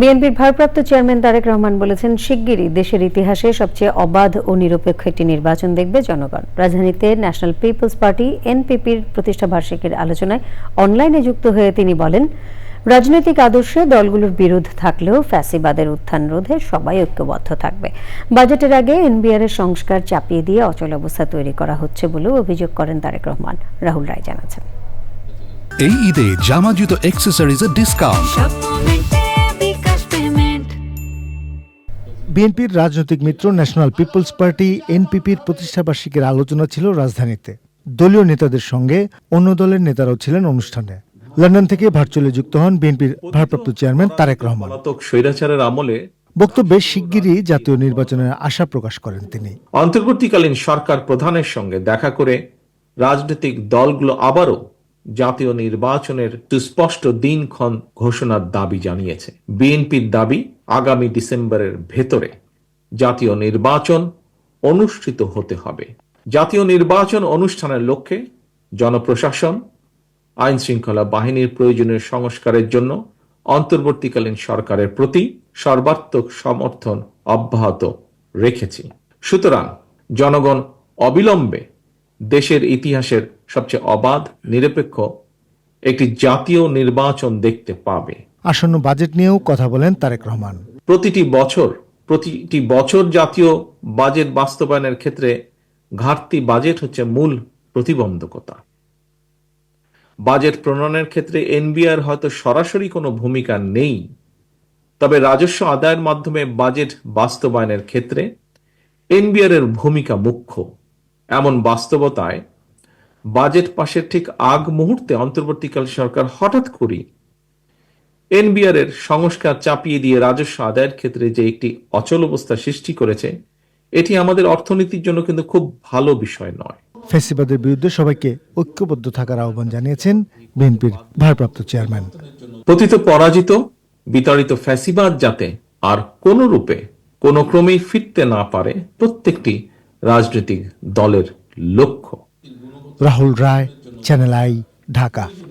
বিএনপির ভারপ্রাপ্ত চেয়ারম্যান তারেক রহমান বলেছেন শিগগিরই দেশের ইতিহাসে সবচেয়ে অবাধ ও নিরপেক্ষ একটি নির্বাচন দেখবে জনগণ। রাজধানীতে ন্যাশনাল পিপলস পার্টি এনপিপির প্রতিষ্ঠা বার্ষিকীর আলোচনায় অনলাইনে যুক্ত হয়ে তিনি বলেন রাজনৈতিক আদর্শে দলগুলোর বিরোধ থাকলেও ফ্যাসিবাদের উত্থান রোধে সবাই ঐক্যবদ্ধ থাকবে। বাজেটের আগে এনবিআর এর সংস্কার চাপিয়ে দিয়ে অচল অবস্থা তৈরি করা হচ্ছে বলেও অভিযোগ করেন তারেক রহমান। রাহুল রায় জানাচ্ছেন। এই ঈদে জামা জুতো অ্যাক্সেসরিজের ডিসকাউন্ট বিএনপির রাজনৈতিক মিত্র ন্যাশনাল পিপলস পার্টি এনপিপির প্রতিষ্ঠাবার্ষিকীর আলোচনা ছিল রাজধানীতে। দলীয় নেতাদের সঙ্গে অন্য দলের নেতারাও ছিলেন অনুষ্ঠানে। লন্ডন থেকে ভার্চুয়ালি যুক্ত হন বিএনপির ভারপ্রাপ্ত চেয়ারম্যান তারেক রহমান। স্বৈরাচারের আমলে বক্তব্যে শিগগিরই জাতীয় নির্বাচনের আশা প্রকাশ করেন তিনি। অন্তর্বর্তীকালীন সরকার প্রধানের সঙ্গে দেখা করে রাজনৈতিক দলগুলো আবারও জাতীয় নির্বাচনের সুস্পষ্ট দিনক্ষণ ঘোষণার দাবি জানিয়েছে। বিএনপির দাবি আগামী ডিসেম্বরের ভেতরে জাতীয় নির্বাচন অনুষ্ঠিত হতে হবে। জাতীয় নির্বাচন অনুষ্ঠানের লক্ষ্যে জনপ্রশাসন আইন শৃঙ্খলা বাহিনীর প্রয়োজনীয় সংস্কারের জন্য অন্তর্বর্তীকালীন সরকারের প্রতি সর্বাত্মক সমর্থন অব্যাহত রেখেছি। সুতরাং জনগণ অবিলম্বে দেশের ইতিহাসের সবচেয়ে অবাধ, নিরপেক্ষ একটি জাতীয় নির্বাচন দেখতে পাবে। আসন্ন বাজেট নিয়েও কথা বলেন তারেক রহমান। প্রতিটি বছর প্রতিটি বছর জাতীয় বাজেট বাস্তবায়নের ক্ষেত্রে ঘাটতি বাজেট হচ্ছে মূল প্রতিবন্ধকতা। বাজেট প্রণয়নের ক্ষেত্রে এনবিআর হয়তো সরাসরি কোনো ভূমিকা নেই, তবে রাজস্ব আদায়ের মাধ্যমে বাজেট বাস্তবায়নের ক্ষেত্রে এনবিআর এর ভূমিকা মুখ্য। এমন বাস্তবতায় বাজেট পাশের ঠিক আগ মুহূর্তে অন্তর্বর্তীকাল সরকার হঠাৎ করেই এনবিআর এর সংস্কার চাপিয়ে দিয়ে রাজস্ব আদায়ের ক্ষেত্রে যে একটি অচল অবস্থা সৃষ্টি করেছে এটি আমাদের অর্থনীতির জন্য কিন্তু খুব ভালো বিষয় নয়। ফেসিবাদের বিরুদ্ধে সবাইকে ঐক্যবদ্ধ থাকার আহ্বান জানিয়েছেন বিএনপির ভারপ্রাপ্ত চেয়ারম্যান। পতিত পরাজিত বিতাড়িত ফ্যাসিবাদ যাতে আর কোন রূপে কোন ক্রমেই ফিরতে না পারে প্রত্যেকটি রাজনৈতিক দলের লক্ষ্য। Rahul Roy Channel I Dhaka